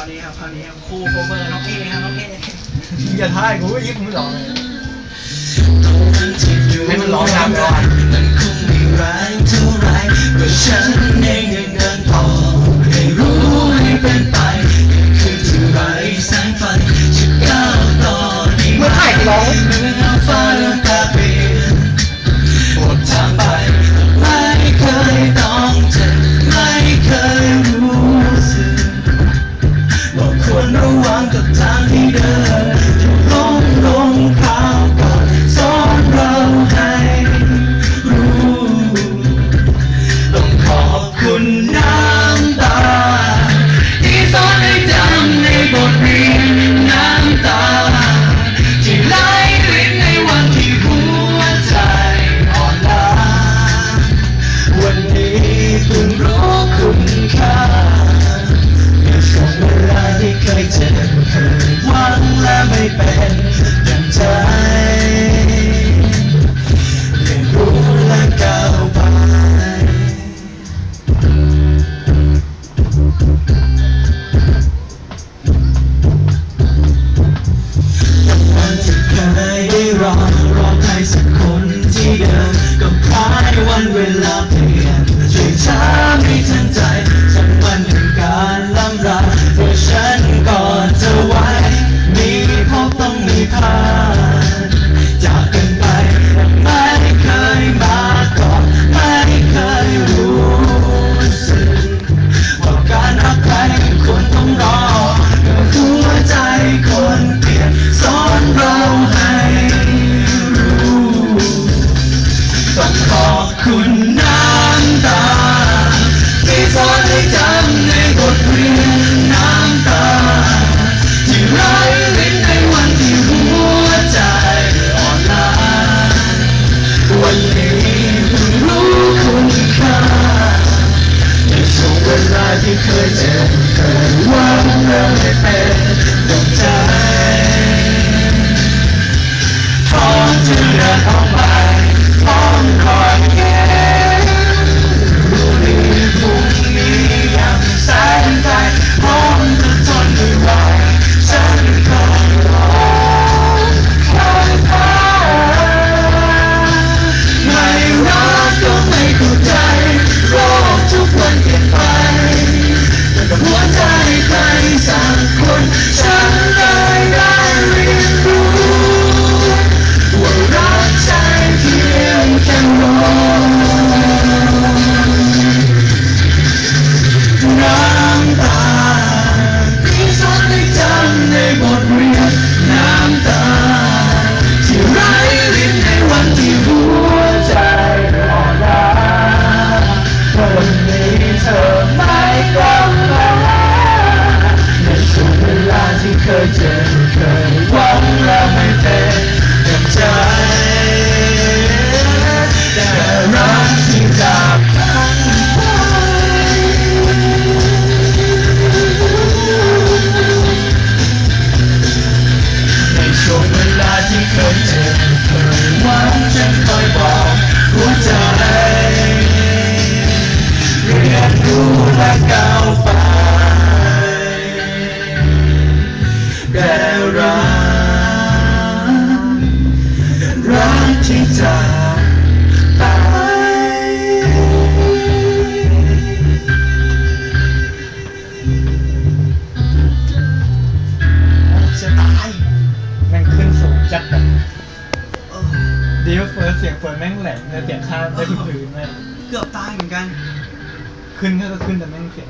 าวนี้ครับคราวนี้ครูโคเวอร์น้องเอครับน้องเออย่าท่ายกูยิ้มึงหรอกให้มันร้องดังก่อนมันคงไม่ร้ายเท่าไรก็ฉันเองยัง เวลาเปลี่ยนช่วยช้าไม่ทันใจสักวันถึงการล้ำลาตัวฉันก่อนจะไว้ มีพบต้องมีพลาดจากกัน ที่จะตายม่งขึ้นสูงจัดแบบเออดีว่าเฟิร์สเสียงเฟิร์สแม่งแหลมเลยเสียงข้างไปที่พื้นเลยเกือบตายเหมือนกัน ขึ้นก็ขึ้นแต่แม่งเสียง